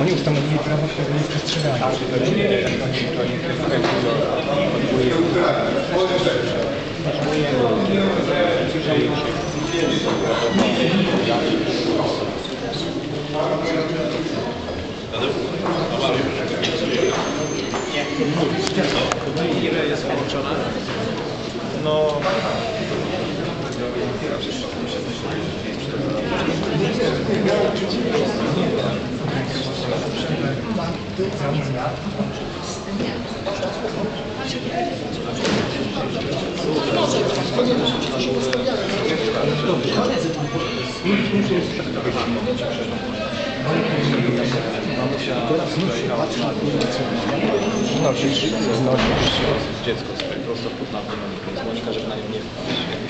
Oni ustanowili prawo, którego nie przestrzegają. No, ile jest połączone? No... Znosisz, znosisz dziecko swoje prosto pod napędem, żeby na no, nią nie wpaść.